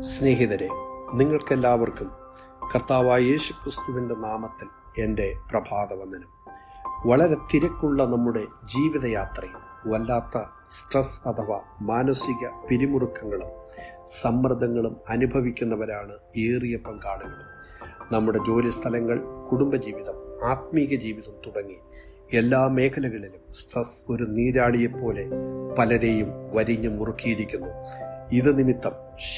സ്നേഹിതരെ നിങ്ങൾക്കെല്ലാവർക്കും കർത്താവായ യേശു ക്രിസ്തുവിന്റെ നാമത്തിൽ എന്റെ പ്രഭാതവന്ദനം. വളരെ തിരക്കുള്ള നമ്മുടെ ജീവിതയാത്രയിൽ വല്ലാത്ത സ്ട്രെസ് അഥവാ മാനസിക പിരിമുറുക്കങ്ങളും സമ്മർദ്ദങ്ങളും അനുഭവിക്കുന്നവരാണ് ഏറിയ പങ്കാളികളും. നമ്മുടെ ജോലി സ്ഥലങ്ങൾ കുടുംബജീവിതം ആത്മീക ജീവിതം തുടങ്ങി എല്ലാ മേഖലകളിലും സ്ട്രെസ് ഒരു നീരാളിയെപ്പോലെ പലരെയും വരിഞ്ഞു മുറുക്കിയിരിക്കുന്നു. ഇത് നിമിത്തം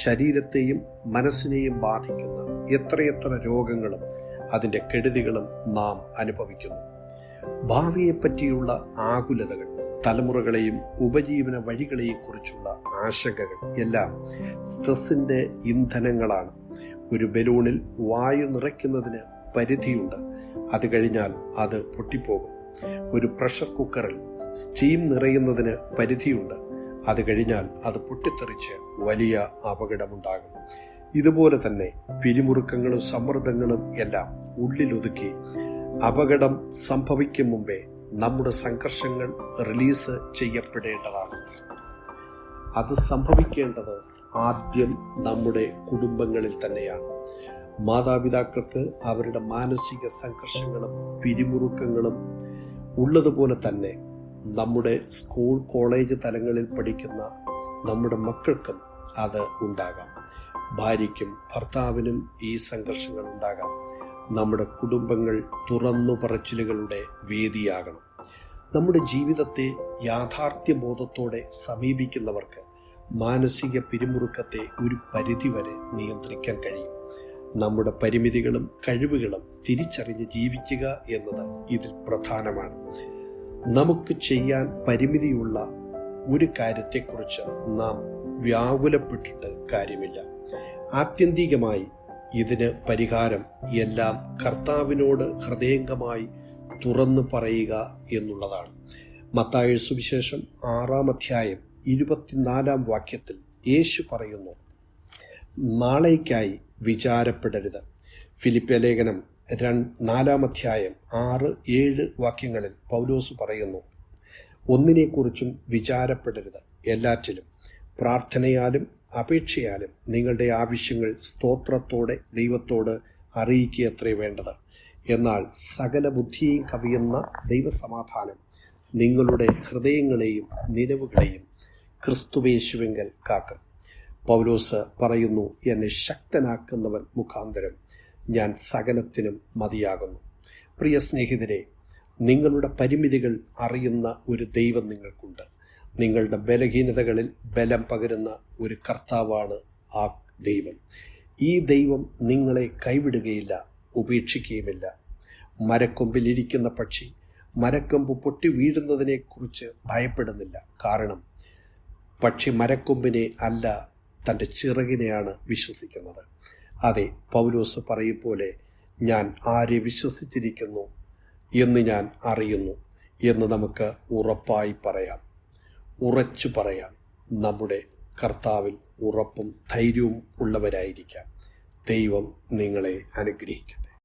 ശരീരത്തെയും മനസ്സിനെയും ബാധിക്കുന്ന എത്രയെത്ര രോഗങ്ങളും അതിന്റെ കെടുതികളും നാം അനുഭവിക്കുന്നു. ഭാവിയെപ്പറ്റിയുള്ള ആകുലതകൾ തലമുറകളെയും ഉപജീവന വഴികളെയും കുറിച്ചുള്ള ആശങ്കകൾ എല്ലാം സ്ട്രെസ്സിന്റെ ഇന്ധനങ്ങളാണ്. ഒരു ബലൂണിൽ വായു നിറയ്ക്കുന്നതിന് പരിധിയുണ്ട്. അത് കഴിഞ്ഞാൽ അത് പൊട്ടിപ്പോകും. ഒരു പ്രഷർ കുക്കറിൽ സ്റ്റീം നിറയുന്നതിന് പരിധിയുണ്ട്. അത് കഴിഞ്ഞാൽ അത് പൊട്ടിത്തെറിച്ച് വലിയ അപകടമുണ്ടാകും. ഇതുപോലെ തന്നെ പിരിമുറുക്കങ്ങളും സമ്മർദ്ദങ്ങളും എല്ലാം ഉള്ളിലൊതുക്കി അപകടം സംഭവിക്കും മുമ്പേ നമ്മുടെ സംഘർഷങ്ങൾ റിലീസ് ചെയ്യപ്പെടേണ്ടതാണ്. അത് സംഭവിക്കേണ്ടത് ആദ്യം നമ്മുടെ കുടുംബങ്ങളിൽ തന്നെയാണ്. മാതാപിതാക്കൾക്ക് അവരുടെ മാനസിക സംഘർഷങ്ങളും പിരിമുറുക്കങ്ങളും ഉള്ളതുപോലെ തന്നെ നമ്മുടെ സ്കൂൾ കോളേജ് തലങ്ങളിൽ പഠിക്കുന്ന നമ്മുടെ മക്കൾക്കും അത് ഉണ്ടാകാം. ഭാര്യയ്ക്കും ഭർത്താവിനും ഈ സംഘർഷങ്ങൾ ഉണ്ടാകാം. നമ്മുടെ കുടുംബങ്ങൾ തുറന്നു പറച്ചിലുകളുടെ വേദിയാകണം. നമ്മുടെ ജീവിതത്തെ യാഥാർത്ഥ്യബോധത്തോടെ സമീപിക്കുന്നവർക്ക് മാനസിക പിരിമുറുക്കത്തെ ഒരു പരിധിവരെ നിയന്ത്രിക്കാൻ കഴിയും. നമ്മുടെ പരിമിതികളും കഴിവുകളും തിരിച്ചറിഞ്ഞ് ജീവിക്കുക എന്നത് ഇതിൽ പ്രധാനമാണ്. നമുക്ക് ചെയ്യാൻ പരിമിതിയുള്ള ഒരു കാര്യത്തെക്കുറിച്ച് നാം വ്യാകുലപ്പെട്ടിട്ട് കാര്യമില്ല. ആത്യന്തികമായി ഇതിന് പരിഹാരം എല്ലാം കർത്താവിനോട് ഹൃദയംഗമായി തുറന്നു പറയുക എന്നുള്ളതാണ്. മത്തായ സുവിശേഷം ആറാം അധ്യായം ഇരുപത്തിനാലാം വാക്യത്തിൽ യേശു പറയുന്നു നാളേക്കായി വിചാരപ്പെടരുത്. ഫിലിപ്പ ലേഖനം നാലാം അധ്യായം ആറ് ഏഴ് വാക്യങ്ങളിൽ പൗലോസ് പറയുന്നു ഒന്നിനെക്കുറിച്ചും വിചാരപ്പെടരുത് എല്ലാറ്റിലും. പ്രാർത്ഥനയാലും അപേക്ഷയാലും നിങ്ങളുടെ ആവശ്യങ്ങൾ സ്തോത്രത്തോടെ ദൈവത്തോട് അറിയിക്കുകയത്രേ വേണ്ടത്. എന്നാൽ സകല ബുദ്ധിയെയും കവിയുന്ന ദൈവസമാധാനം നിങ്ങളുടെ ഹൃദയങ്ങളെയും നിലവുകളെയും ക്രിസ്തുവേശുവെങ്കിൽ കാക്കും. പൗലോസ് പറയുന്നു എന്നെ ശക്തനാക്കുന്നവൻ മുഖാന്തരം. ഞാൻ സകലത്തിനും മതിയാകുന്നു. പ്രിയ സ്നേഹിതരെ നിങ്ങളുടെ പരിമിതികൾ അറിയുന്ന ഒരു ദൈവം നിങ്ങൾക്കുണ്ട്. നിങ്ങളുടെ ബലഹീനതകളിൽ ബലം പകരുന്ന ഒരു കർത്താവാണ് ആ ദൈവം. ഈ ദൈവം നിങ്ങളെ കൈവിടുകയില്ല ഉപേക്ഷിക്കുകയുമില്ല. മരക്കൊമ്പിൽ ഇരിക്കുന്ന പക്ഷി മരക്കൊമ്പ് പൊട്ടി വീഴുന്നതിനെക്കുറിച്ച് ഭയപ്പെടുന്നില്ല. കാരണം പക്ഷി മരക്കൊമ്പിനെ അല്ല തന്റെ ചിറകിനെയാണ് വിശ്വസിക്കുന്നത്. അതെ പൗലോസ് പറയും പോലെ ഞാൻ ആരെ വിശ്വസിച്ചിരിക്കുന്നു എന്ന് ഞാൻ അറിയുന്നു എന്ന് നമുക്ക് ഉറപ്പായി പറയാം. ഉറച്ചു പറയാം. നമ്മുടെ കർത്താവിൽ ഉറപ്പും ധൈര്യവും ഉള്ളവരായിരിക്കാം. ദൈവം നിങ്ങളെ അനുഗ്രഹിക്കട്ടെ.